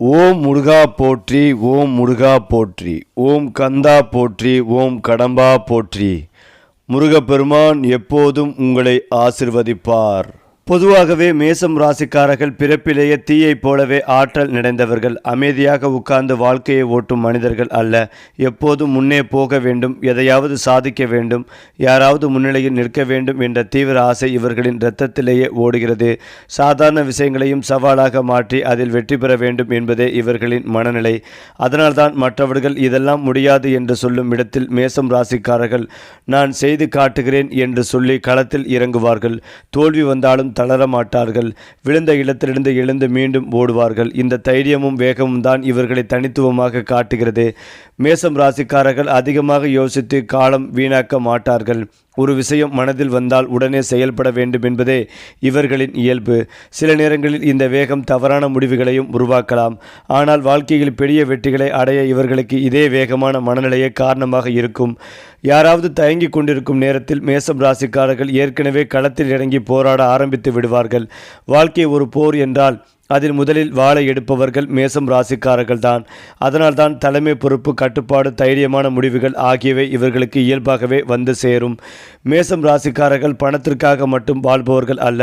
ஓம் முருகா போற்றி ஓம் முருகா போற்றி ஓம் கந்தா போற்றி ஓம் கடம்பா போற்றி. முருகப்பெருமான் எப்போதும் உங்களை ஆசிர்வதிப்பார். பொதுவாகவே மேசம் ராசிக்காரர்கள் பிறப்பிலேயே தீயைப் போலவே ஆற்றல் நிறைந்தவர்கள் அமைதியாக உட்கார்ந்து வாழ்க்கையை ஓட்டும் மனிதர்கள் அல்ல. எப்போதும் முன்னே போக வேண்டும் எதையாவது சாதிக்க வேண்டும் யாராவது முன்னிலையில் நிற்க வேண்டும் என்ற தீவிர ஆசை இவர்களின் இரத்தத்திலேயே ஓடுகிறது. சாதாரண விஷயங்களையும் சவாலாக மாற்றி அதில் வெற்றி பெற வேண்டும் என்பதே இவர்களின் மனநிலை. அதனால்தான் மற்றவர்கள் இதெல்லாம் முடியாது என்று சொல்லும் இடத்தில் மேசம் ராசிக்காரர்கள் நான் செய்து காட்டுகிறேன் என்று சொல்லி களத்தில் இறங்குவார்கள். தோல்வி வந்தாலும் தளர மாட்டார்கள் விழுந்த இடத்திலிருந்து எழுந்து மீண்டும் ஓடுவார்கள். இந்த தைரியமும் வேகமும் தான் இவர்களை தனித்துவமாக காட்டுகிறது. மேசம் ராசிக்காரர்கள் அதிகமாக யோசித்து காலம் வீணாக்க மாட்டார்கள். ஒரு விஷயம் மனதில் வந்தால் உடனே செயல்பட வேண்டும் என்பதே இவர்களின் இயல்பு. சில நேரங்களில் இந்த வேகம் தவறான முடிவுகளையும் உருவாக்கலாம். ஆனால் வாழ்க்கையில் பெரிய வெற்றிகளை அடைய இவர்களுக்கு இதே வேகமான மனநிலையே காரணமாக இருக்கும். யாராவது தயங்கி கொண்டிருக்கும் நேரத்தில் மேசம் ராசிக்காரர்கள் ஏற்கனவே களத்தில் இறங்கி போராட ஆரம்பித்து விடுவார்கள். வாழ்க்கை ஒரு போர் என்றால் அதில் முதலில் வாழை எடுப்பவர்கள் மேசம் ராசிக்காரர்கள் தான் அதனால்தான் தலைமை பொறுப்பு கட்டுப்பாடு தைரியமான முடிவுகள் ஆகியவை இவர்களுக்கு இயல்பாகவே வந்து சேரும். மேசம் ராசிக்காரர்கள் பணத்திற்காக மட்டும் வாழ்பவர்கள் அல்ல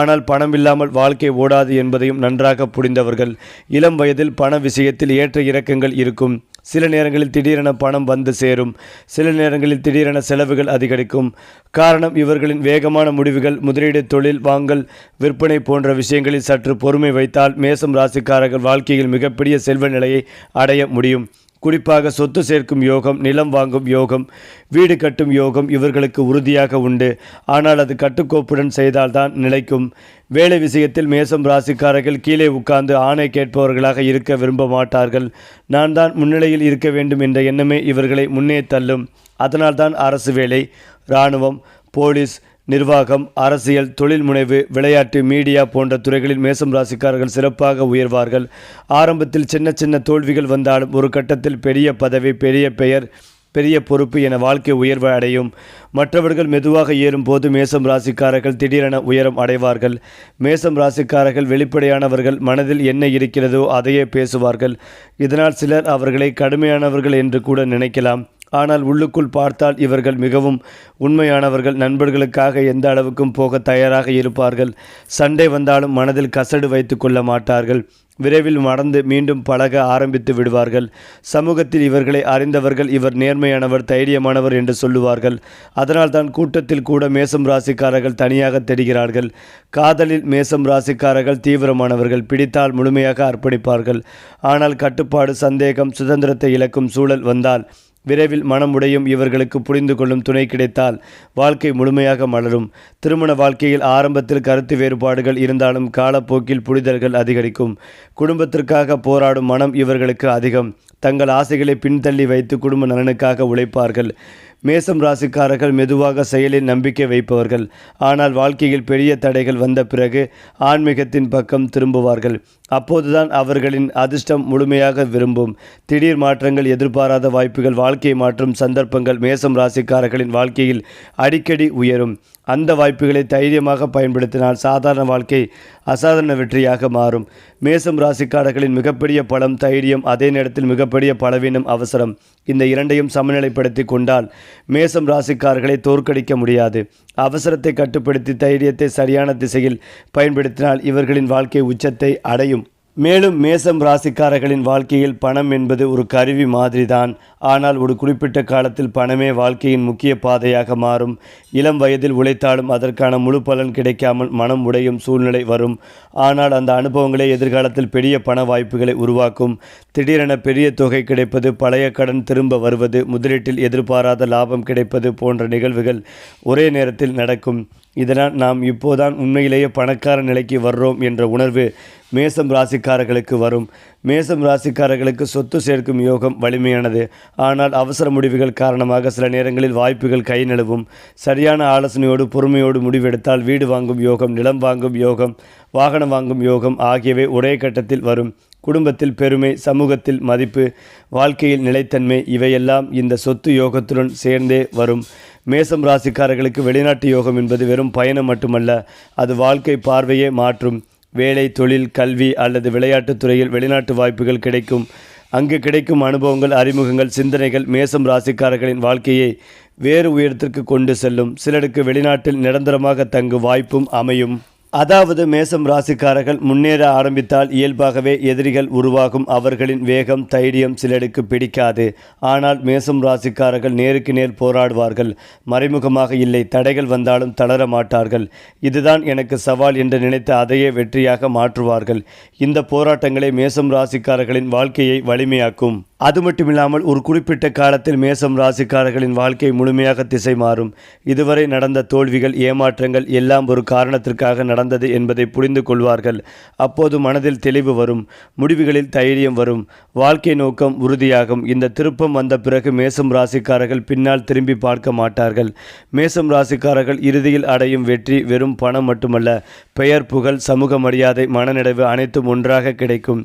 ஆனால் பணம் இல்லாமல் வாழ்க்கை ஓடாது என்பதையும் நன்றாக புரிந்தவர்கள். இளம் வயதில் பண விஷயத்தில் ஏற்ற இறக்கங்கள் இருக்கும். சில நேரங்களில் திடீரென பணம் வந்து சேரும். சில நேரங்களில் திடீரென செலவுகள் அதிகரிக்கும். காரணம் இவர்களின் வேகமான முடிவுகள் முதலீடு தொழில் வாங்கல் விற்பனை போன்ற விஷயங்களில் சற்று பொறுமை வைத்தால் மேசம் ராசிக்காரர்கள் வாழ்க்கையில் மிகப்பெரிய செல்வ நிலையை அடைய முடியும். குறிப்பாக சொத்து சேர்க்கும் யோகம் நிலம் வாங்கும் யோகம் வீடு கட்டும் யோகம் இவர்களுக்கு உறுதியாக உண்டு. ஆனால் அது கட்டுக்கோப்புடன் செய்தால்தான் நிலைக்கும். வேலை விஷயத்தில் மேசம் ராசிக்காரர்கள் கீழே உட்கார்ந்து ஆணை கேட்பவர்களாக இருக்க விரும்ப மாட்டார்கள். நான் தான் முன்னிலையில் இருக்க வேண்டும் என்ற எண்ணமே இவர்களை முன்னே தள்ளும். அதனால்தான் அரசு வேலை இராணுவம் போலீஸ் நிர்வாகம் அரசியல் தொழில் முனைவு விளையாட்டு மீடியா போன்ற துறைகளில் மேசம் ராசிக்காரர்கள் சிறப்பாக உயர்வார்கள். ஆரம்பத்தில் சின்ன சின்ன தோல்விகள் வந்தாலும் ஒரு கட்டத்தில் பெரிய பதவி பெரிய பெயர் பெரிய பொறுப்பு என வாழ்க்கை உயர்வு அடையும். மற்றவர்கள் மெதுவாக ஏறும்போது மேசம் ராசிக்காரர்கள் திடீரென உயரம் அடைவார்கள். மேசம் ராசிக்காரர்கள் வெளிப்படையானவர்கள் மனதில் என்ன இருக்கிறதோ அதையே பேசுவார்கள். இதனால் சிலர் அவர்களை கடுமையானவர்கள் என்று கூட நினைக்கலாம். ஆனால் உள்ளுக்குள் பார்த்தால் இவர்கள் மிகவும் உண்மையானவர்கள். நண்பர்களுக்காக எந்த அளவுக்கும் போக தயாராக இருப்பார்கள். சண்டை வந்தாலும் மனதில் கசடு வைத்து கொள்ள மாட்டார்கள். விரைவில் மறந்து மீண்டும் பழக ஆரம்பித்து விடுவார்கள். சமூகத்தில் இவர்களை அறிந்தவர்கள் இவர் நேர்மையானவர் தைரியமானவர் என்று சொல்லுவார்கள். அதனால்தான் கூட்டத்தில் கூட மேசம் ராசிக்காரர்கள் தனியாக தெரிகிறார்கள். காதலில் மேசம் ராசிக்காரர்கள் தீவிரமானவர்கள் பிடித்தால் முழுமையாக அர்ப்பணிப்பார்கள். ஆனால் கட்டுப்பாடு சந்தேகம் சுதந்திரத்தை இழக்கும் சூழல் வந்தால் விரைவில் மனமுடையும் இவர்களுக்கு புரிந்து கொள்ளும் துணை கிடைத்தால் வாழ்க்கை முழுமையாக மலரும். திருமண வாழ்க்கையில் ஆரம்பத்தில் கருத்து வேறுபாடுகள் இருந்தாலும் காலப்போக்கில் புரிதல்கள் அதிகரிக்கும். குடும்பத்திற்காக போராடும் மனம் இவர்களுக்கு அதிகம். தங்கள் ஆசைகளை பின்தள்ளி வைத்து குடும்ப நலனுக்காக உழைப்பார்கள். மேசம் ராசிக்காரர்கள் மெதுவாக செயலில் நம்பிக்கை வைப்பவர்கள். ஆனால் வாழ்க்கையில் பெரிய தடைகள் வந்த பிறகு ஆன்மீகத்தின் பக்கம் திரும்புவார்கள். அப்போதுதான் அவர்களின் அதிர்ஷ்டம் முழுமையாக விரும்பும். திடீர் மாற்றங்கள் எதிர்பாராத வாய்ப்புகள் வாழ்க்கையை மாற்றும் சந்தர்ப்பங்கள் மேசம் ராசிக்காரர்களின் வாழ்க்கையில் அடிக்கடி உயரும். அந்த வாய்ப்புகளை தைரியமாக பயன்படுத்தினால் சாதாரண வாழ்க்கை அசாதாரண வெற்றியாக மாறும். மேசம் ராசிக்காரர்களின் மிகப்பெரிய பலம் தைரியம் அதே நேரத்தில் மிகப்பெரிய பலவீனம் அவசரம். இந்த இரண்டையும் சமநிலைப்படுத்தி கொண்டால் மேசம் ராசிக்காரர்களை தோற்கடிக்க முடியாது. அவசரத்தை கட்டுப்படுத்தி தைரியத்தை சரியான திசையில் பயன்படுத்தினால் இவர்களின் வாழ்க்கை உச்சத்தை அடையும். மேலும் மேசம் ராசிக்காரர்களின் வாழ்க்கையில் பணம் என்பது ஒரு கருவி மாதிரிதான். ஆனால் ஒரு குறிப்பிட்ட காலத்தில் பணமே வாழ்க்கையின் முக்கிய பாதையாக மாறும். இளம் வயதில் உழைத்தாலும் அதற்கான முழு பலன் கிடைக்காமல் மனம் உடையும் சூழ்நிலை வரும். ஆனால் அந்த அனுபவங்களே எதிர்காலத்தில் பெரிய பண வாய்ப்புகளை உருவாக்கும். திடீரென பெரிய தொகை கிடைப்பது பழைய கடன் திரும்ப வருவது முதலீட்டில் எதிர்பாராத லாபம் கிடைப்பது போன்ற நிகழ்வுகள் ஒரே நேரத்தில் நடக்கும். இதனால் நாம் இப்போதான் உண்மையிலேயே பணக்கார நிலைக்கு வர்றோம் என்ற உணர்வு மேசம் ராசிக்காரர்களுக்கு வரும். மேசம் ராசிக்காரர்களுக்கு சொத்து சேர்க்கும் யோகம் வலிமையானது. ஆனால் அவசர முடிவுகள் காரணமாக சில நேரங்களில் வாய்ப்புகள் கை நழுவும். சரியான ஆலோசனையோடு பொறுமையோடு முடிவெடுத்தால் வீடு வாங்கும் யோகம் நிலம் வாங்கும் யோகம் வாகனம் வாங்கும் யோகம் ஆகியவை ஒரே கட்டத்தில் வரும். குடும்பத்தில் பெருமை சமூகத்தில் மதிப்பு வாழ்க்கையில் நிலைத்தன்மை இவையெல்லாம் இந்த சொத்து யோகத்துடன் சேர்ந்தே வரும். மேசம் ராசிக்காரர்களுக்கு வெளிநாட்டு யோகம் என்பது வெறும் பயணம் மட்டுமல்ல அது வாழ்க்கை பார்வையே மாற்றும். வேலை தொழில் கல்வி அல்லது விளையாட்டுத் துறையில் வெளிநாட்டு வாய்ப்புகள் கிடைக்கும். அங்கு கிடைக்கும் அனுபவங்கள் அறிமுகங்கள் சிந்தனைகள் மேசம் ராசிக்காரர்களின் வாழ்க்கையை வேறு உயரத்திற்கு கொண்டு செல்லும். சிலருக்கு வெளிநாட்டில் நிரந்தரமாக தங்கும் வாய்ப்பும் அமையும். அதாவது மேசம் ராசிக்காரர்கள் முன்னேற ஆரம்பித்தால் இயல்பாகவே எதிரிகள் உருவாகும். அவர்களின் வேகம் தைரியம் சிலருக்கு பிடிக்காது. ஆனால் மேசம் ராசிக்காரர்கள் நேருக்கு நேர் போராடுவார்கள். மறைமுகமாக இல்லை. தடைகள் வந்தாலும் தளர மாட்டார்கள். இதுதான் எனக்கு சவால் என்று நினைத்து அதையே வெற்றியாக மாற்றுவார்கள். இந்த போராட்டங்களே மேசம் ராசிக்காரர்களின் வாழ்க்கையை வலிமையாக்கும். அது மட்டுமில்லாமல் ஒரு குறிப்பிட்ட காலத்தில் மேசம் ராசிக்காரர்களின் வாழ்க்கை முழுமையாக திசை மாறும் இதுவரை நடந்த தோல்விகள் ஏமாற்றங்கள் எல்லாம் ஒரு காரணத்திற்காக நடந்தது என்பதை புரிந்து கொள்வார்கள். அப்போது மனதில் தெளிவு வரும் முடிவுகளில் தைரியம் வரும். வாழ்க்கை நோக்கம் உறுதியாகும். இந்த திருப்பம் வந்த பிறகு மேசம் ராசிக்காரர்கள் பின்னால் திரும்பி பார்க்க மாட்டார்கள். மேசம் ராசிக்காரர்கள் இறுதியில் அடையும் வெற்றி வெறும் பணம் மட்டுமல்ல பெயர் புகழ் சமூக மரியாதை மனநிறைவு அனைத்தும் ஒன்றாக கிடைக்கும்.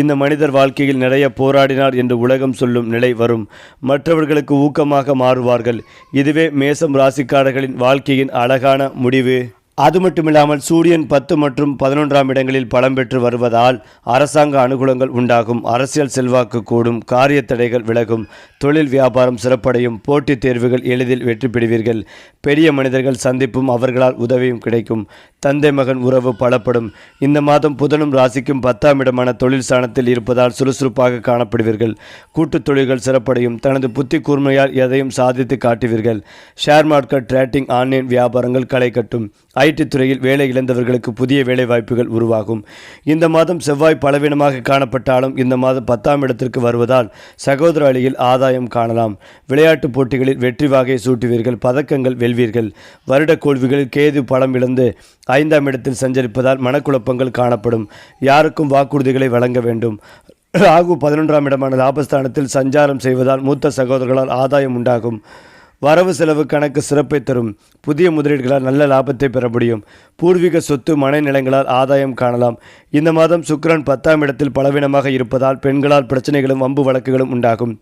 இந்த மனிதர் வாழ்க்கையில் நிறைய போராடினார் என்று உலகம் சொல்லும் நிலை வரும். மற்றவர்களுக்கு ஊக்கமாக மாறுவார்கள். இதுவே மேசம் ராசிக்காரர்களின் வாழ்க்கையின் அழகான முடிவு. அது மட்டுமில்லாமல் சூரியன் பத்து மற்றும் பதினொன்றாம் இடங்களில் பலம் பெற்று வருவதால் அரசாங்க அனுகூலங்கள் உண்டாகும். அரசியல் செல்வாக்கு கூடும். காரிய தடைகள் விலகும். தொழில் வியாபாரம் சிறப்படையும். போட்டித் தேர்வுகள் எளிதில் வெற்றி பெறுவீர்கள். பெரிய மனிதர்கள் சந்திப்பும் அவர்களால் உதவியும் கிடைக்கும். தந்தை மகன் உறவு பலப்படும். இந்த மாதம் புதனும் ராசிக்கும் பத்தாம் இடமான தொழில் ஸ்தானத்தில் இருப்பதால் சுறுசுறுப்பாக காணப்படுவீர்கள். கூட்டுத் தொழில்கள் சிறப்படையும். தனது புத்தி கூர்மையால் எதையும் சாதித்து காட்டுவீர்கள். ஷேர் மார்க்கெட் ட்ரேட்டிங் ஆன்லைன் வியாபாரங்கள் களை கட்டும். ஐடி துறையில் வேலை இழந்தவர்களுக்கு புதிய வேலை வாய்ப்புகள் உருவாகும். இந்த மாதம் செவ்வாய் பலவீனமாக காணப்பட்டாலும் இந்த மாதம் பத்தாம் இடத்திற்கு வருவதால் சகோதர வழியில் ஆதாயம் காணலாம். விளையாட்டுப் போட்டிகளில் வெற்றி வாகையை சூட்டுவீர்கள் பதக்கங்கள் வெல்வீர்கள். வருட கோல்விகளில் கேது பலம் இழந்து ஐந்தாம் இடத்தில் சஞ்சரிப்பதால் மனக்குழப்பங்கள் காணப்படும். யாருக்கும் வாக்குறுதிகளை வழங்க வேண்டும். ராகு பதினொன்றாம் இடமான லாபஸ்தானத்தில் சஞ்சாரம் செய்வதால் மூத்த சகோதரர்களால் ஆதாயம் உண்டாகும். வரவு செலவு கணக்கு சிறப்பை தரும் புதிய முதலீடுகளால் நல்ல லாபத்தை பெற முடியும். பூர்வீக சொத்து மனை நிலங்களால் ஆதாயம் காணலாம். இந்த மாதம் சுக்ரன் பத்தாம் இடத்தில் பலவீனமாக இருப்பதால் பெண்களால் பிரச்சனைகளும் வம்பு வழக்குகளும் உண்டாகும்.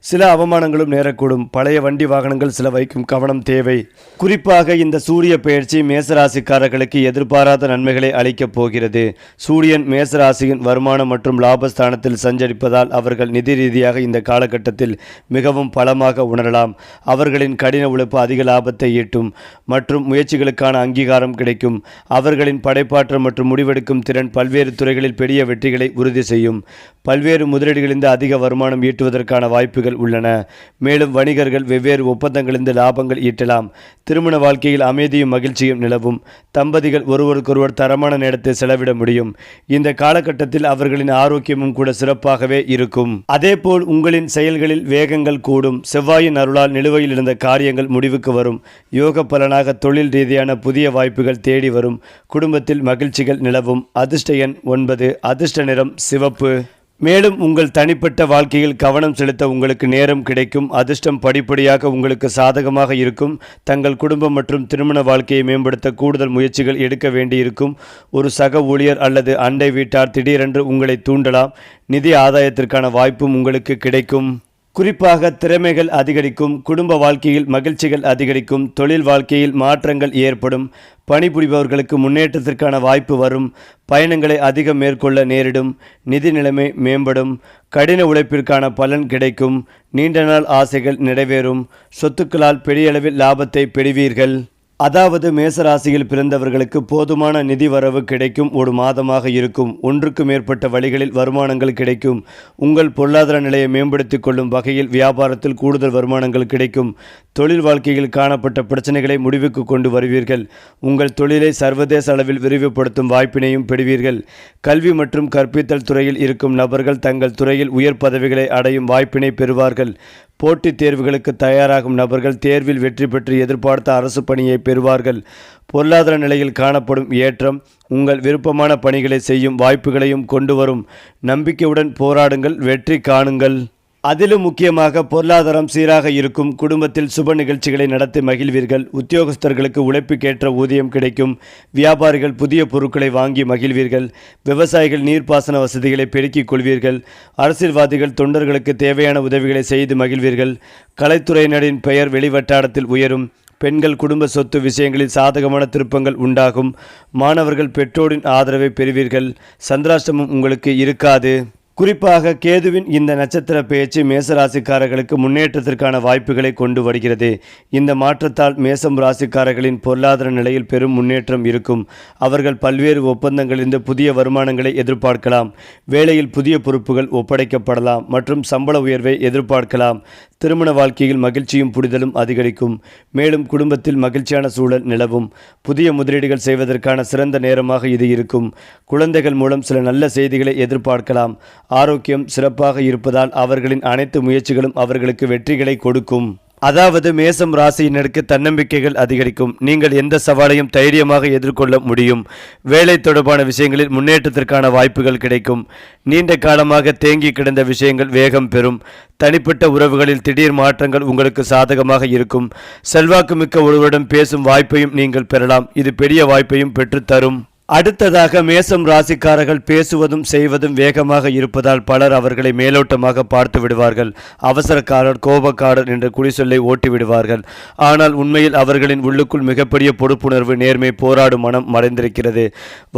சில அவமானங்களும் நேரக்கூடும். பழைய வண்டி வாகனங்கள் சில வைக்கும் கவனம் தேவை. குறிப்பாக இந்த சூரிய பெயர்ச்சி மேசராசிக்காரர்களுக்கு எதிர்பாராத நன்மைகளை அளிக்கப் போகிறது. சூரியன் மேசராசியின் வருமானம் மற்றும் லாபஸ்தானத்தில் சஞ்சரிப்பதால் அவர்கள் நிதி ரீதியாக இந்த காலகட்டத்தில் மிகவும் பலமாக உணரலாம். அவர்களின் கடின உழைப்பு அதிக லாபத்தை ஈட்டும் மற்றும் முயற்சிகளுக்கான அங்கீகாரம் கிடைக்கும். அவர்களின் படைப்பாற்றல் மற்றும் முடிவெடுக்கும் திறன் பல்வேறு துறைகளில் பெரிய வெற்றிகளை உறுதி செய்யும். பல்வேறு முதலீடுகளிலிருந்து அதிக வருமானம் ஈட்டுவதற்கான வாய்ப்புகள் உள்ளன. மேலும் வணிகர்கள் வெவ்வேறு ஒப்பந்தங்களிலிருந்து லாபங்கள் ஈட்டலாம். திருமண வாழ்க்கையில் அமைதியும் மகிழ்ச்சியும் நிலவும். தம்பதிகள் ஒருவருக்கொருவர் தரமான நேரத்தை செலவிட முடியும். இந்த காலகட்டத்தில் அவர்களின் ஆரோக்கியமும் கூட சிறப்பாகவே இருக்கும். அதேபோல் உங்களின் செயல்களில் வேகங்கள் கூடும். செவ்வாயின் அருளால் நிலுவையில் இருந்த காரியங்கள் முடிவுக்கு வரும். யோக பலனாக தொழில் ரீதியான புதிய வாய்ப்புகள் தேடி வரும். குடும்பத்தில் மகிழ்ச்சிகள் நிலவும். அதிர்ஷ்ட எண் ஒன்பது. அதிர்ஷ்ட நிறம் சிவப்பு. மேலும் உங்கள் தனிப்பட்ட வாழ்க்கையில் கவனம் செலுத்த உங்களுக்கு நேரம் கிடைக்கும். அதிர்ஷ்டம் படிப்படியாக உங்களுக்கு சாதகமாக இருக்கும். தங்கள் குடும்பம் மற்றும் திருமண வாழ்க்கையை மேம்படுத்த கூடுதல் முயற்சிகள் எடுக்க வேண்டியிருக்கும். ஒரு சக ஊழியர் அல்லது அண்டை வீட்டார் திடீரென்று உங்களை தூண்டலாம். நிதி ஆதாயத்திற்கான வாய்ப்பும் உங்களுக்கு கிடைக்கும். குறிப்பாக திறமைகள் அதிகரிக்கும் குடும்ப வாழ்க்கையில் மகிழ்ச்சிகள் அதிகரிக்கும் தொழில் வாழ்க்கையில் மாற்றங்கள் ஏற்படும் பணிபுரிபவர்களுக்கு முன்னேற்றத்திற்கான வாய்ப்பு வரும் பயணங்களை அதிகம் மேற்கொள்ள நேரிடும் நிதி நிலைமை மேம்படும் கடின உழைப்பிற்கான பலன் கிடைக்கும் நீண்ட நாள் ஆசைகள் நிறைவேறும் சொத்துக்களால் பெரிய அளவில் லாபத்தை பெறுவீர்கள். அதாவது மேசராசியில் பிறந்தவர்களுக்கு போதுமான நிதி வரவு கிடைக்கும் ஒரு மாதமாக இருக்கும். ஒன்றுக்கு மேற்பட்ட வழிகளில் வருமானங்கள் கிடைக்கும். உங்கள் பொருளாதார நிலையை மேம்படுத்திக் கொள்ளும் வகையில் வியாபாரத்தில் கூடுதல் வருமானங்கள் கிடைக்கும். தொழில் வாழ்க்கையில் காணப்பட்ட பிரச்சனைகளை முடிவுக்கு கொண்டு வருவீர்கள். உங்கள் தொழிலை சர்வதேச அளவில் விரிவுபடுத்தும் வாய்ப்பினையும் பெறுவீர்கள். கல்வி மற்றும் கற்பித்தல் துறையில் இருக்கும் நபர்கள் தங்கள் துறையில் உயர் பதவிகளை அடையும் வாய்ப்பினை பெறுவார்கள். போட்டித் தேர்வுகளுக்கு தயாராகும் நபர்கள் தேர்வில் வெற்றி பெற்று எதிர்பார்த்த அரசு பணியை பெறுவார்கள். பொருளாதார நிலையில் காணப்படும் ஏற்றம் உங்கள் விருப்பமான பணிகளை செய்யும் வாய்ப்புகளையும் கொண்டு வரும் நம்பிக்கையுடன் போராடுங்கள் வெற்றி காணுங்கள். அதிலும் முக்கியமாக பொருளாதாரம் சீராக இருக்கும் குடும்பத்தில் சுப நிகழ்ச்சிகளை நடத்தி மகிழ்வீர்கள். உத்தியோகஸ்தர்களுக்கு உழைப்புக்கேற்ற ஊதியம் கிடைக்கும். வியாபாரிகள் புதிய பொருட்களை வாங்கி மகிழ்வீர்கள். விவசாயிகள் நீர்ப்பாசன வசதிகளை பெருக்கிக் கொள்வீர்கள். அரசியல்வாதிகள் தொண்டர்களுக்கு தேவையான உதவிகளை செய்து மகிழ்வீர்கள். கலைத்துறையினரின் பெயர் வெளிவட்டாரத்தில் உயரும். பெண்கள் குடும்ப சொத்து விஷயங்களில் சாதகமான திருப்பங்கள் உண்டாகும். மாணவர்கள் பெற்றோரின் ஆதரவை பெறுவீர்கள். சந்திராஷ்டமம் உங்களுக்கு இருக்காது. குறிப்பாக கேதுவின் இந்த நட்சத்திர பேச்சு மேசராசிக்காரர்களுக்கு முன்னேற்றத்திற்கான வாய்ப்புகளை கொண்டு வருகிறது. இந்த மாற்றத்தால் மேசம் ராசிக்காரர்களின் பொருளாதார நிலையில் பெரும் முன்னேற்றம் இருக்கும். அவர்கள் பல்வேறு ஒப்பந்தங்களிலிருந்து புதிய வருமானங்களை எதிர்பார்க்கலாம். வேலையில் புதிய பொறுப்புகள் ஒப்படைக்கப்படலாம் மற்றும் சம்பள உயர்வை எதிர்பார்க்கலாம். திருமண வாழ்க்கையில் மகிழ்ச்சியும் புரிதலும் அதிகரிக்கும். மேலும் குடும்பத்தில் மகிழ்ச்சியான சூழல் நிலவும். புதிய முதலீடுகள் செய்வதற்கான சிறந்த நேரமாக இது இருக்கும். குழந்தைகள் மூலம் சில நல்ல செய்திகளை எதிர்பார்க்கலாம். ஆரோக்கியம் சிறப்பாக இருப்பதால் அவர்களின் அனைத்து முயற்சிகளும் அவர்களுக்கு வெற்றிகளை கொடுக்கும். அதாவது மேசம் ராசியினருக்கு தன்னம்பிக்கைகள் அதிகரிக்கும். நீங்கள் எந்த சவாலையும் தைரியமாக எதிர்கொள்ள முடியும். வேலை தொடர்பான விஷயங்களில் முன்னேற்றத்திற்கான வாய்ப்புகள் கிடைக்கும். நீண்ட காலமாக தேங்கி கிடந்த விஷயங்கள் வேகம் பெறும். தனிப்பட்ட உறவுகளில் திடீர் மாற்றங்கள் உங்களுக்கு சாதகமாக இருக்கும். செல்வாக்குமிக்க ஒருவரிடம் பேசும் வாய்ப்பையும் நீங்கள் பெறலாம். இது பெரிய வாய்ப்பையும் பெற்றுத்தரும். அடுத்ததாக மேசம் ராசிக்காரர்கள் பேசுவதும் செய்வதும் வேகமாக இருப்பதால் பலர் அவர்களை மேலோட்டமாக பார்த்து விடுவார்கள். அவசரக்காரர் கோபக்காரர் என்ற குடிசொல்லை ஓட்டி விடுவார்கள். ஆனால் உண்மையில் அவர்களின் உள்ளுக்குள் மிகப்பெரிய பொறுப்புணர்வு நேர்மை போராடும் மனம் மறைந்திருக்கிறது.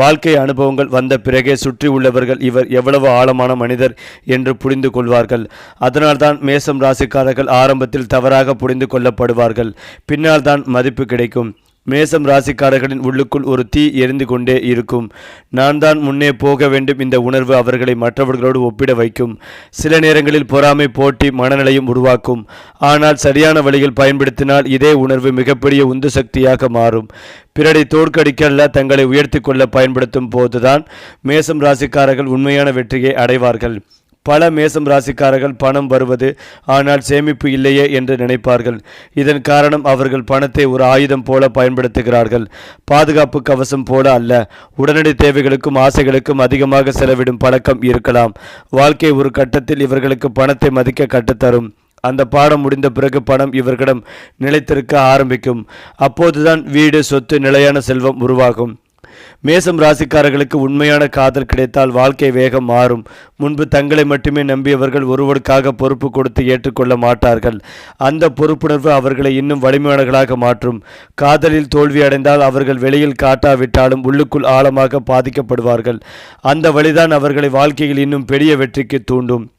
வாழ்க்கை அனுபவங்கள் வந்த பிறகே சுற்றி உள்ளவர்கள் இவர் எவ்வளவு ஆழமான மனிதர் என்று புரிந்து கொள்வார்கள். அதனால்தான் மேசம் ராசிக்காரர்கள் ஆரம்பத்தில் தவறாக புரிந்து கொள்ளப்படுவார்கள். பின்னால் தான் மதிப்பு கிடைக்கும். மேசம் ராசிக்காரர்களின் உள்ளுக்குள் ஒரு தீ எரிந்து கொண்டே இருக்கும். நான் தான் முன்னே போக வேண்டும் இந்த உணர்வு அவர்களை மற்றவர்களோடு ஒப்பிட வைக்கும். சில நேரங்களில் பொறாமை போட்டி மனநிலையும் உருவாக்கும். ஆனால் சரியான வழியில் பயன்படுத்தினால் இதே உணர்வு மிகப்பெரிய உந்து சக்தியாக மாறும். பிறரை தோற்கடிக்க அல்ல தங்களை உயர்த்தி கொள்ள பயன்படுத்தும் போதுதான் மேசம் ராசிக்காரர்கள் உண்மையான வெற்றியை அடைவார்கள். பல மேசம் ராசிக்காரர்கள் பணம் வருவது ஆனால் சேமிப்பு இல்லையே என்று நினைப்பார்கள். இதன் காரணம் அவர்கள் பணத்தை ஒரு ஆயுதம் போல பயன்படுத்துகிறார்கள். பாதுகாப்பு கவசம் போல அல்ல. உடனடி தேவைகளுக்கும் ஆசைகளுக்கும் அதிகமாக செலவிடும் பழக்கம் இருக்கலாம். வாழ்க்கை ஒரு கட்டத்தில் இவர்களுக்கு பணத்தை மதிக்க கட்டுத்தரும் அந்த பாடம் முடிந்த பிறகு பணம் இவர்களிடம் நிலைத்திருக்க ஆரம்பிக்கும். அப்போதுதான் வீடு சொத்து நிலையான செல்வம் உருவாகும். மேசம் ராசிக்காரர்களுக்கு உண்மையான காதல் கிடைத்தால் வாழ்க்கை வேகம் மாறும். முன்பு தங்களை மட்டுமே நம்பியவர்கள் ஒருவருக்காக பொறுப்பு கொடுத்து ஏற்றுக்கொள்ள மாட்டார்கள். அந்த பொறுப்புணர்வு அவர்களை இன்னும் வலிமையானவர்களாக மாற்றும். காதலில் தோல்வி அடைந்தால் அவர்கள் வெளியில் காட்டாவிட்டாலும் உள்ளுக்குள் ஆழமாக பாதிக்கப்படுவார்கள். அந்த வழிதான் அவர்களை வாழ்க்கையில் இன்னும் பெரிய வெற்றிக்கு தூண்டும்.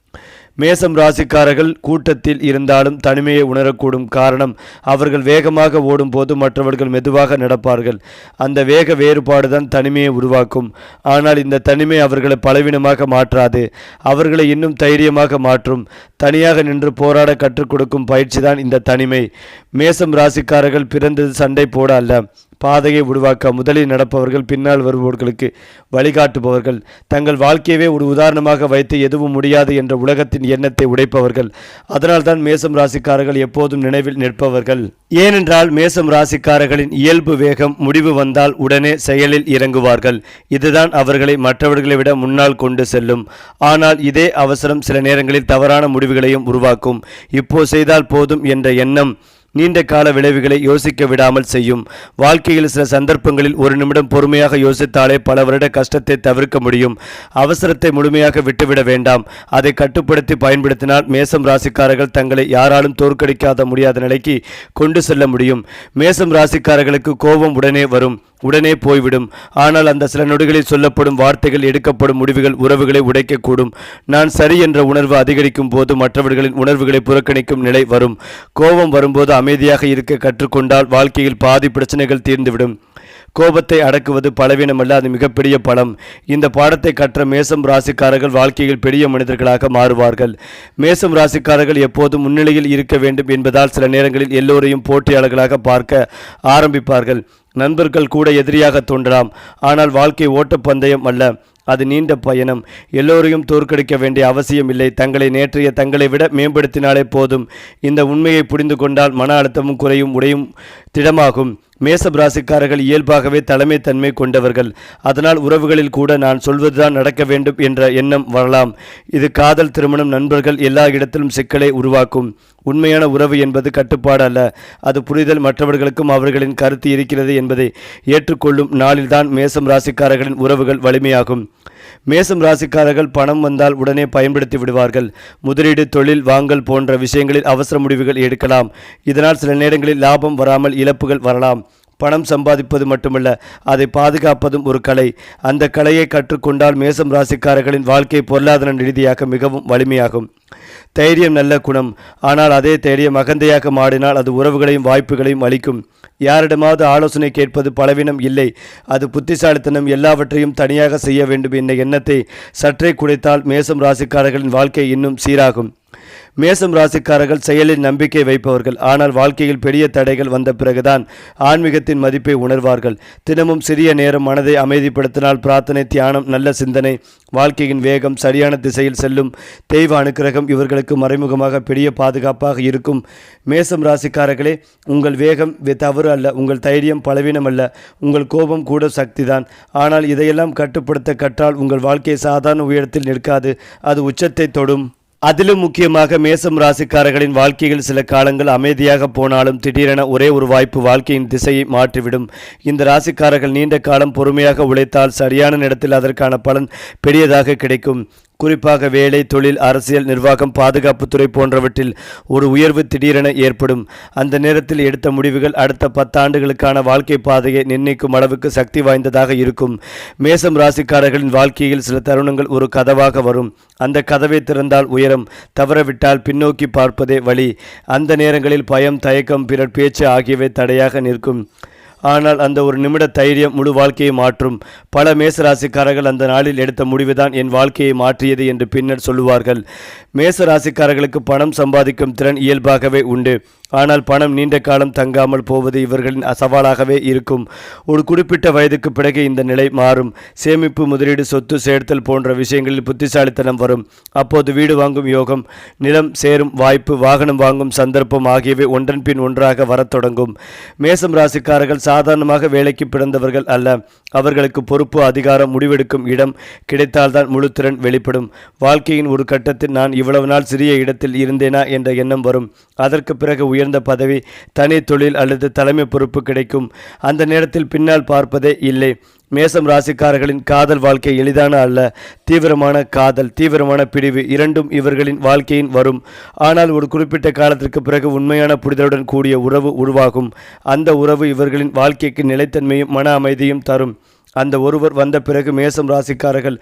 மேசம் ராசிக்காரர்கள் கூட்டத்தில் இருந்தாலும் தனிமையை உணரக்கூடும் காரணம் அவர்கள் வேகமாக ஓடும்போது மற்றவர்கள் மெதுவாக நடப்பார்கள். அந்த வேக வேறுபாடுதான் தனிமையை உருவாக்கும். ஆனால் இந்த தனிமை அவர்களை பலவீனமாக மாற்றாது. அவர்களை இன்னும் தைரியமாக மாற்றும். தனியாக நின்று போராட கற்றுக் கொடுக்கும் பயிற்சிதான் இந்த தனிமை. மேசம் ராசிக்காரர்கள் பிறந்தது சண்டை போட அல்ல. பாதையை உருவாக்க முதலில் நடப்பவர்கள் பின்னால் வருபவர்களுக்கு வழிகாட்டுபவர்கள். தங்கள் வாழ்க்கையவே ஒரு உதாரணமாக வைத்து எதுவும் முடியாது என்ற உலகத்தின் எண்ணத்தை உடைப்பவர்கள். அதனால்தான் மேசம் ராசிக்காரர்கள் எப்போதும் நினைவில் நிற்பவர்கள். ஏனென்றால் மேசம் ராசிக்காரர்களின் இயல்பு வேகம் முடிவு வந்தால் உடனே செயலில் இறங்குவார்கள். இதுதான் அவர்களை மற்றவர்களை விட முன்னால் கொண்டு செல்லும். ஆனால் இதே அவசரம் சில நேரங்களில் தவறான முடிவுகளையும் உருவாக்கும். இப்போ செய்தால் போதும் என்ற எண்ணம் நீண்ட கால விளைவுகளை யோசிக்க விடாமல் செய்யும். வாழ்க்கையில் சில சந்தர்ப்பங்களில் ஒரு நிமிடம் பொறுமையாக யோசித்தாலே பல வருட கஷ்டத்தை தவிர்க்க முடியும். அவசரத்தை முழுமையாக விட்டுவிட வேண்டாம். அதை கட்டுப்படுத்தி பயன்படுத்தினால் மேசம் ராசிக்காரர்கள் தங்களை யாராலும் தோற்கடிக்காத முடியாத நிலைக்கு கொண்டு செல்ல முடியும். மேசம் ராசிக்காரர்களுக்கு கோபம் உடனே வரும். உடனே போய்விடும். ஆனால் அந்த சில நொடிகளில் சொல்லப்படும் வார்த்தைகள் எடுக்கப்படும் முடிவுகள் உறவுகளை உடைக்கக்கூடும். நான் சரி என்ற உணர்வு அதிகரிக்கும் போது மற்றவர்களின் உணர்வுகளை புறக்கணிக்கும் நிலை வரும். கோபம் வரும்போது அமைதியாக இருக்க கற்றுக்கொண்டால் வாழ்க்கையில் பாதி பிரச்சனைகள் தீர்ந்துவிடும். கோபத்தை அடக்குவது பலவீனமல்ல அது மிகப்பெரிய பலம். இந்த பாடத்தை கற்ற மேசம் ராசிக்காரர்கள் வாழ்க்கையில் பெரிய மனிதர்களாக மாறுவார்கள். மேசம் ராசிக்காரர்கள் எப்போதும் முன்னிலையில் இருக்க வேண்டும் என்பதால் சில நேரங்களில் எல்லோரையும் போட்டியாளர்களாக பார்க்க ஆரம்பிப்பார்கள். நண்பர்கள் கூட எதிரியாக தோன்றலாம். ஆனால் வாழ்க்கை ஓட்டப்பந்தயம் அல்ல. அது நீண்ட பயணம். எல்லோரையும் தோற்கடிக்க வேண்டிய அவசியம் இல்லை. தங்களை நேற்றைய தங்களை விட மேம்படுத்தினாலே போதும். இந்த உண்மையை புரிந்து கொண்டால் மன அழுத்தமும் குறையும் உடையும் திடமாகும். மேசம் ராசிக்காரர்கள் இயல்பாகவே தலைமை தன்மை கொண்டவர்கள். அதனால் உறவுகளில் கூட நான் சொல்வதுதான் நடக்க வேண்டும் என்ற எண்ணம் வரலாம். இது காதல் திருமணம் நண்பர்கள் எல்லா இடத்திலும் சிக்கலை உருவாக்கும். உண்மையான உறவு என்பது கட்டுப்பாடு அல்ல. அது புரிதல் மற்றவர்களுக்கும் அவர்களின் கருத்து இருக்கிறது என்பதை ஏற்றுக்கொள்ளும் நாளில்தான் மேசம் ராசிக்காரர்களின் உறவுகள் வலிமையாகும். மேசம் ராசிக்காரர்கள் பணம் வந்தால் உடனே பயன்படுத்தி விடுவார்கள். முதலீடு தொழில் வாங்கல் போன்ற விஷயங்களில் அவசர முடிவுகள் எடுக்கலாம். இதனால் சில நேரங்களில் லாபம் வராமல் இழப்புகள் வரலாம். பணம் சம்பாதிப்பது மட்டுமல்ல அதை பாதுகாப்பதும் ஒரு கலை. அந்த கலையை கற்றுக்கொண்டால் மேசம் ராசிக்காரர்களின் வாழ்க்கை பொருளாதார ரீதியாக மிகவும் வலிமையாகும். தைரியம் நல்ல குணம். ஆனால் அதே தைரியம் அகந்தையாக மாறினால் அது உறவுகளையும் வாய்ப்புகளையும் அளிக்கும். யாரிடமாவது ஆலோசனை கேட்பது பலவீனம் இல்லை. அது புத்திசாலித்தனம் எல்லாவற்றையும் தனியாக செய்ய வேண்டும் என்ற எண்ணத்தை சற்றே குறைத்தால் மேசம் ராசிக்காரர்களின் வாழ்க்கை இன்னும் சீராகும். மேசம் ராசிக்காரர்கள் செயலில் நம்பிக்கை வைப்பவர்கள். ஆனால் வாழ்க்கையில் பெரிய தடைகள் வந்த பிறகுதான் ஆன்மீகத்தின் மதிப்பை உணர்வார்கள். தினமும் சிறிய நேரம் மனதை அமைதிப்படுத்தினால் பிரார்த்தனை தியானம் நல்ல சிந்தனை வாழ்க்கையின் வேகம் சரியான திசையில் செல்லும் தெய்வ அனுக்கிரகம் இவர்களுக்கு மறைமுகமாக பெரிய பாதுகாப்பாக இருக்கும். மேசம் ராசிக்காரர்களே உங்கள் வேகம் தவறு அல்ல. உங்கள் தைரியம் பலவீனம் அல்ல. உங்கள் கோபம் கூட சக்திதான். ஆனால் இதையெல்லாம் கட்டுப்படுத்த கற்றால் உங்கள் வாழ்க்கை சாதாரண உயரத்தில் நிற்காது. அது உச்சத்தை தொடும். அதிலும் முக்கியமாக மேசம் ராசிக்காரர்களின் வாழ்க்கையில் சில காலங்கள் அமைதியாக போனாலும் திடீரென ஒரே ஒரு வாய்ப்பு வாழ்க்கையின் திசையை மாற்றிவிடும். இந்த ராசிக்காரர்கள் நீண்ட காலம் பொறுமையாக உழைத்தால் சரியான நேரத்தில் அதற்கான பலன் பெரியதாக கிடைக்கும். குறிப்பாக வேலை தொழில் அரசியல் நிர்வாகம் பாதுகாப்புத்துறை போன்றவற்றில் ஒரு உயர்வு திடீரென ஏற்படும். அந்த நேரத்தில் எடுத்த முடிவுகள் அடுத்த பத்தாண்டுகளுக்கான வாழ்க்கை பாதையை நிர்ணயிக்கும் அளவுக்கு சக்தி வாய்ந்ததாக இருக்கும். மேசம் ராசிக்காரர்களின் வாழ்க்கையில் சில தருணங்கள் ஒரு கதவாக வரும். அந்த கதவை திறந்தால் உயரம் தவறவிட்டால் பின்னோக்கி பார்ப்பதே வழி. அந்த நேரங்களில் பயம் தயக்கம் பிறர் பேச்சு ஆகியவை தடையாக நிற்கும். ஆனால் அந்த ஒரு நிமிட தைரியம் முழு வாழ்க்கையை மாற்றும். பல மேசராசிக்காரர்கள் அந்த நாளில் எடுத்த முடிவுதான் என் வாழ்க்கையை மாற்றியது என்று பின்னர் சொல்லுவார்கள். மேசராசிக்காரர்களுக்கு பணம் சம்பாதிக்கும் திறன் இயல்பாகவே உண்டு. ஆனால் பணம் நீண்ட காலம் தங்காமல் போவது இவர்களின் சவாலாகவே இருக்கும். ஒரு குறிப்பிட்ட வயதுக்கு பிறகு இந்த நிலை மாறும். சேமிப்பு முதலீடு சொத்து சேர்த்தல் போன்ற விஷயங்களில் புத்திசாலித்தனம் வரும். அப்போது வீடு வாங்கும் யோகம் நிலம் சேரும் வாய்ப்பு வாகனம் வாங்கும் சந்தர்ப்பம் ஆகியவை ஒன்றன் பின் ஒன்றாக வரத் தொடங்கும். மேசம் ராசிக்காரர்கள் சாதாரணமாக வேலைக்கு பிறந்தவர்கள் அல்ல. அவர்களுக்கு பொறுப்பு அதிகாரம் முடிவெடுக்கும் இடம் கிடைத்தால்தான் முழு திறன் வெளிப்படும். வாழ்க்கையின் ஒரு கட்டத்தில் நான் இவ்வளவு நாள் சிறிய இடத்தில் இருந்தேனா என்ற எண்ணம் வரும். அதற்கு பிறகு உயர்ந்த பதவி தனி தொழில் அல்லது தலைமை பொறுப்பு கிடைக்கும். அந்த நேரத்தில் பின்னால் பார்ப்பதே இல்லை. மேசம் ராசிக்காரர்களின் காதல் வாழ்க்கை எளிதான அல்ல. தீவிரமான காதல் தீவிரமான பிரிவு இரண்டும் இவர்களின் வாழ்க்கையின் வரும். ஆனால் ஒரு குறிப்பிட்ட காலத்திற்கு பிறகு உண்மையான புரிதலுடன் கூடிய உறவு உருவாகும். அந்த உறவு இவர்களின் வாழ்க்கைக்கு நிலைத்தன்மையும் மன அமைதியும் தரும். அந்த ஒருவர் வந்த பிறகு மேசம் ராசிக்காரர்கள்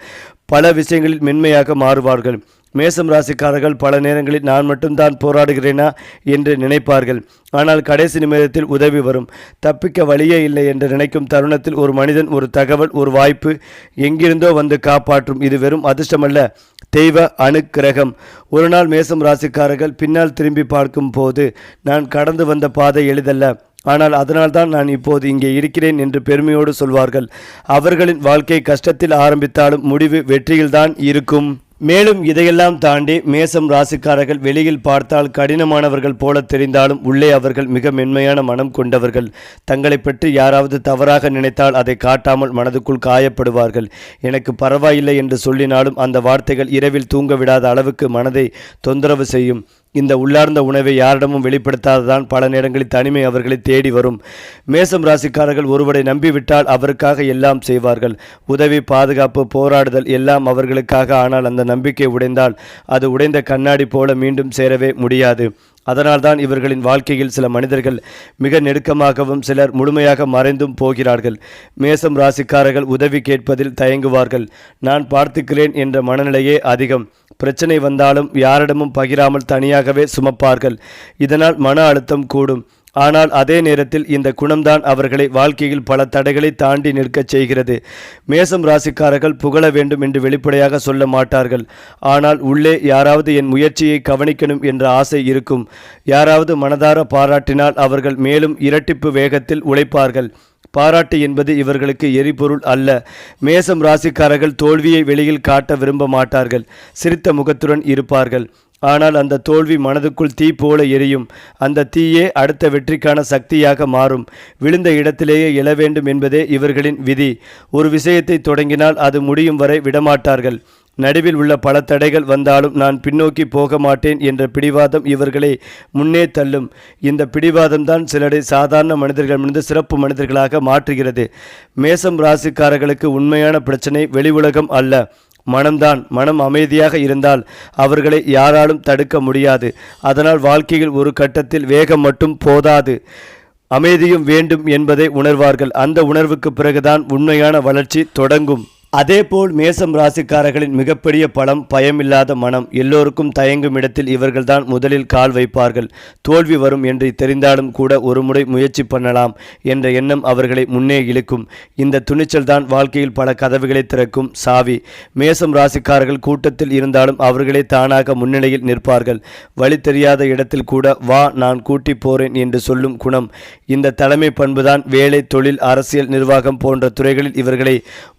பல விஷயங்களில் மென்மையாக மாறுவார்கள். மேசம் ராசிக்காரர்கள் பல நேரங்களில் நான் மட்டும்தான் போராடுகிறேனா என்று நினைப்பார்கள். ஆனால் கடைசி நிமிடத்தில் உதவி வரும். தப்பிக்க வழியே இல்லை என்று நினைக்கும் தருணத்தில் ஒரு மனிதன் ஒரு தகவல் ஒரு வாய்ப்பு எங்கிருந்தோ வந்து காப்பாற்றும். இது வெறும் அதிர்ஷ்டமல்ல. தெய்வ அனுக்கிரகம். ஒரு நாள் மேசம் ராசிக்காரர்கள் பின்னால் திரும்பி பார்க்கும் போது நான் கடந்து வந்த பாதை எளிதல்ல. ஆனால் அதனால்தான் நான் இப்போது இங்கே இருக்கிறேன் என்று பெருமையோடு சொல்வார்கள். அவர்களின் வாழ்க்கை கஷ்டத்தில் ஆரம்பித்தாலும் முடிவு வெற்றியில்தான் இருக்கும். மேலும் இதையெல்லாம் தாண்டி மேசம் ராசிக்காரர்கள் வெளியில் பார்த்தால் கடினமானவர்கள் போல தெரிந்தாலும் உள்ளே அவர்கள் மிக மென்மையான மனம் கொண்டவர்கள். தங்களை பற்றி யாராவது தவறாக நினைத்தால் அதை காட்டாமல் மனதுக்குள் காயப்படுவார்கள். எனக்கு பரவாயில்லை என்று சொல்லினாலும் அந்த வார்த்தைகள் இரவில் தூங்க விடாத அளவுக்கு மனதை தொந்தரவு செய்யும். இந்த உள்ளார்ந்த உணவை யாரிடமும் வெளிப்படுத்தாததான் பல நேரங்களில் தனிமை அவர்களை தேடி வரும். மேசம் ராசிக்காரர்கள் ஒருவரை நம்பிவிட்டால் அவருக்காக எல்லாம் செய்வார்கள். உதவி பாதுகாப்பு போராடுதல் எல்லாம் அவர்களுக்காக. ஆனால் அந்த நம்பிக்கை உடைந்தால் அது உடைந்த கண்ணாடி போல மீண்டும் சேரவே முடியாது. அதனால்தான் இவர்களின் வாழ்க்கையில் சில மனிதர்கள் மிக நெருக்கமாகவும் சிலர் முழுமையாக மறைந்தும் போகிறார்கள். மேசம் ராசிக்காரர்கள் உதவி கேட்பதில் தயங்குவார்கள். நான் பார்த்துக்கிறேன் என்ற மனநிலையே அதிகம். பிரச்சனை வந்தாலும் யாரிடமும் பகிராமல் தனியாகவே சுமப்பார்கள். இதனால் மன அழுத்தம் கூடும். ஆனால் அதே நேரத்தில் இந்த குணம்தான் அவர்களை வாழ்க்கையில் பல தடைகளை தாண்டி நிற்கச் செய்கிறது. மேசம் ராசிக்காரர்கள் புகழ வேண்டும் என்று வெளிப்படையாக சொல்ல மாட்டார்கள். ஆனால் உள்ளே யாராவது என் முயற்சியை கவனிக்கணும் என்ற ஆசை இருக்கும். யாராவது மனதார பாராட்டினால் அவர்கள் மேலும் இரட்டிப்பு வேகத்தில் உழைப்பார்கள். பாராட்டு என்பது இவர்களுக்கு எரிபொருள் அல்ல. மேசம் ராசிக்காரர்கள் தோல்வியை வெளியில் காட்ட விரும்ப மாட்டார்கள். சிரித்த முகத்துடன் இருப்பார்கள். ஆனால் அந்த தோல்வி மனதுக்குள் தீ போல எரியும். அந்த தீயே அடுத்த வெற்றிக்கான சக்தியாக மாறும். விழுந்த இடத்திலேயே எழ வேண்டும் என்பதே இவர்களின் விதி. ஒரு விஷயத்தை தொடங்கினால் அது முடியும் வரை விடமாட்டார்கள். நடுவில் உள்ள பல தடைகள் வந்தாலும் நான் பின்னோக்கி போக மாட்டேன் என்ற பிடிவாதம் இவர்களை முன்னே தள்ளும். இந்த பிடிவாதம்தான் சிலரை சாதாரண மனிதர்களிடமிருந்து சிறப்பு மனிதர்களாக மாற்றுகிறது. மேசம் ராசிக்காரர்களுக்கு உண்மையான பிரச்சனை வெளி உலகம் அல்ல. மனம்தான் மனம் அமைதியாக இருந்தால் அவர்களை யாராலும் தடுக்க முடியாது. அதனால் வாழ்க்கையில் ஒரு கட்டத்தில் வேகம் மட்டும் போதாது. அமைதியும் வேண்டும் என்பதை உணர்வார்கள். அந்த உணர்வுக்கு பிறகுதான் உண்மையான வளர்ச்சி தொடங்கும். அதேபோல் மேசம் ராசிக்காரர்களின் மிகப்பெரிய பலம் பயமில்லாத மனம். எல்லோருக்கும் தயங்கும் இடத்தில் இவர்கள்தான் முதலில் கால் வைப்பார்கள். தோல்வி வரும் என்று தெரிந்தாலும் கூட ஒருமுறை முயற்சி பண்ணலாம் என்ற எண்ணம் அவர்களை முன்னே இழுக்கும். இந்த துணிச்சல் தான் வாழ்க்கையில் பல கதவுகளை திறக்கும் சாவி. மேசம் ராசிக்காரர்கள் கூட்டத்தில் இருந்தாலும் அவர்களே தானாக முன்னிலையில் நிற்பார்கள். வழி தெரியாத இடத்தில் கூட வா நான் கூட்டி போறேன் என்று சொல்லும் குணம். இந்த தலைமை பண்புதான் வேலை தொழில் அரசியல் நிர்வாகம் போன்ற துறைகளில் இவர்களை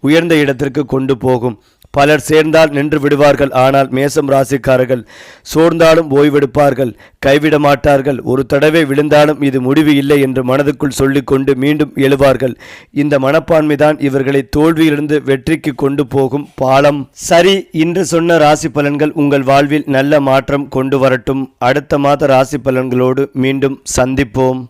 உயர்ந்த இடத்திற்கு கொண்டு போகும். பலர் சேர்ந்தால் நின்று விடுவார்கள். ஆனால் மேசம் ராசிக்காரர்கள் சோர்ந்தாலும் ஓய்வெடுப்பார்கள். கைவிட மாட்டார்கள். ஒரு தடவை விழுந்தாலும் இது முடிவு இல்லை என்று மனதுக்குள் சொல்லிக்கொண்டு மீண்டும் எழுவார்கள். இந்த மனப்பான்மைதான் இவர்களை தோல்வியிலிருந்து வெற்றிக்கு கொண்டு போகும் பாலம். சரி இன்று சொன்ன ராசி பலன்கள் உங்கள் வாழ்வில் நல்ல மாற்றம் கொண்டு வரட்டும். அடுத்த மாத ராசி பலன்களோடு மீண்டும் சந்திப்போம்.